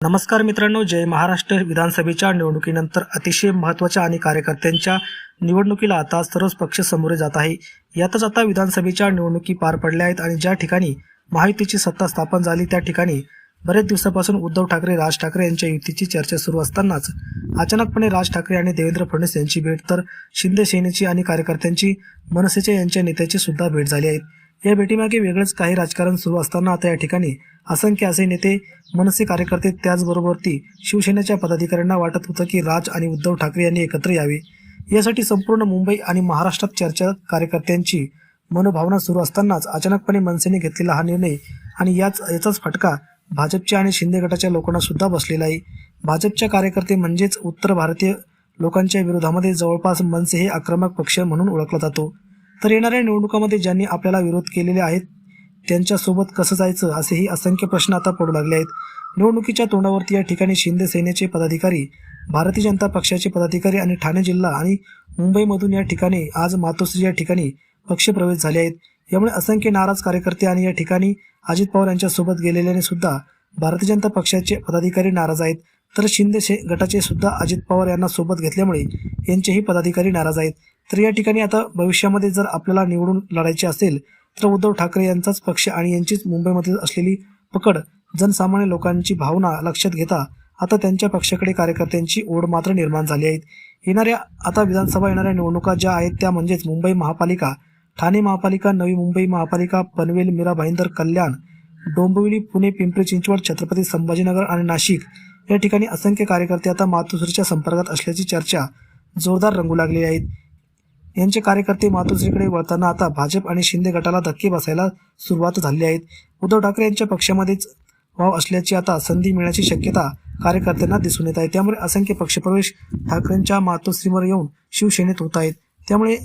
नमस्कार मित्रांनो जय महाराष्ट्र. विधानसभेच्या निवडणुकीनंतर अतिशय महत्त्वाच्या आणि कार्यकर्त्यांच्या निवडणुकीला आता सर्वच पक्ष सामोरे जात आहे. यातच आता विधानसभेच्या निवडणुकी पार पडल्या आहेत आणि ज्या ठिकाणी महायुतीची सत्ता स्थापन झाली त्या ठिकाणी बरेच दिवसापासून उद्धव ठाकरे राज ठाकरे यांच्या युतीची चर्चा सुरू असतानाच अचानकपणे राज ठाकरे आणि देवेंद्र फडणवीस यांची भेट तर शिंदे सेनेची आणि कार्यकर्त्यांची मनसेच्या यांच्या नेत्याची सुद्धा भेट झाली आहे. या भेटीमागे वेगळंच काही राजकारण सुरू असताना आता या ठिकाणी असंख्य असे नेते मनसे कार्यकर्ते त्याचबरोबर ती शिवसेनेच्या पदाधिकाऱ्यांना वाटत होतं की राज आणि उद्धव ठाकरे यांनी एकत्र यावे. यासाठी संपूर्ण मुंबई आणि महाराष्ट्रात चर्चा कार्यकर्त्यांची मनोभावना सुरू असतानाच अचानकपणे मनसेने घेतलेला हा निर्णय आणि याच याचाच फटका भाजपच्या आणि शिंदे गटाच्या लोकांना सुद्धा बसलेला आहे. भाजपच्या कार्यकर्ते म्हणजेच उत्तर भारतीय लोकांच्या विरोधामध्ये जवळपास मनसे हे आक्रमक पक्ष म्हणून ओळखला जातो. तर येणाऱ्या निवडणुकामध्ये ज्यांनी आपल्याला विरोध केलेले आहेत त्यांच्यासोबत कसं जायचं असेही असंख्य प्रश्न आता पडू लागले आहेत. निवडणुकीच्या तोंडावरती या ठिकाणी शिंदे सेनेचे पदाधिकारी भारतीय जनता पक्षाचे पदाधिकारी आणि ठाणे जिल्हा आणि मुंबईमधून या ठिकाणी आज मातोश्री या ठिकाणी पक्षप्रवेश झाले आहेत. यामुळे असंख्य नाराज कार्यकर्ते आणि या ठिकाणी अजित पवार यांच्यासोबत गेलेल्याने सुद्धा भारतीय जनता पक्षाचे पदाधिकारी नाराज आहेत. तर शिंदे गटाचे सुद्धा अजित पवार यांना सोबत घेतल्यामुळे यांचेही पदाधिकारी नाराज आहेत. तर या ठिकाणी आता भविष्यामध्ये जर आपल्याला निवडून लढायचे असेल तर उद्धव ठाकरे यांचाच पक्ष आणि यांचीच मुंबईमध्ये असलेली पकड जनसामान्य लोकांची भावना लक्षात घेता आता त्यांच्या पक्षाकडे कार्यकर्त्यांची ओढ मात्र निर्माण झाली आहेत येणाऱ्या आता विधानसभा येणाऱ्या निवडणुका ज्या आहेत त्या म्हणजेच मुंबई महापालिका ठाणे महापालिका नवी मुंबई महापालिका पनवेल मीरा भाईंदर कल्याण डोंबिवली पुणे पिंपरी चिंचवड छत्रपती संभाजीनगर आणि नाशिक या ठिकाणी असंख्य कार्यकर्ते आता मातोश्रीच्या संपर्कात असल्याची चर्चा जोरदार रंगू लागलेली आहेत यांचे कार्यकर्ते मातोश्रीकडे वळताना आता भाजप आणि शिंदे गटाला धक्के बसायला सुरुवात झाली आहेत. उद्धव ठाकरे यांच्या पक्षामध्येच वाव असल्याची आता संधी मिळण्याची शक्यता कार्यकर्त्यांना दिसून येत आहे. त्यामुळे असंख्य पक्षप्रवेश ठाकरेंच्या मातोश्रीवर येऊन शिवसेनेत होत आहेत. त्यामुळे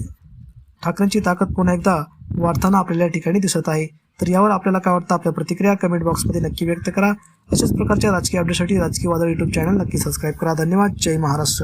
ठाकरेंची ताकद पुन्हा एकदा वाढताना आपल्याला या ठिकाणी दिसत आहे. तर यावर आपल्याला काय वाटतं? आपल्या प्रतिक्रिया कमेंट बॉक्समध्ये नक्की व्यक्त करा. अशाच प्रकारच्या राजकीय अपडेटसाठी राजकीय वादळ युट्यूब चॅनल नक्की सबस्क्राईब करा. धन्यवाद. जय महाराष्ट्र.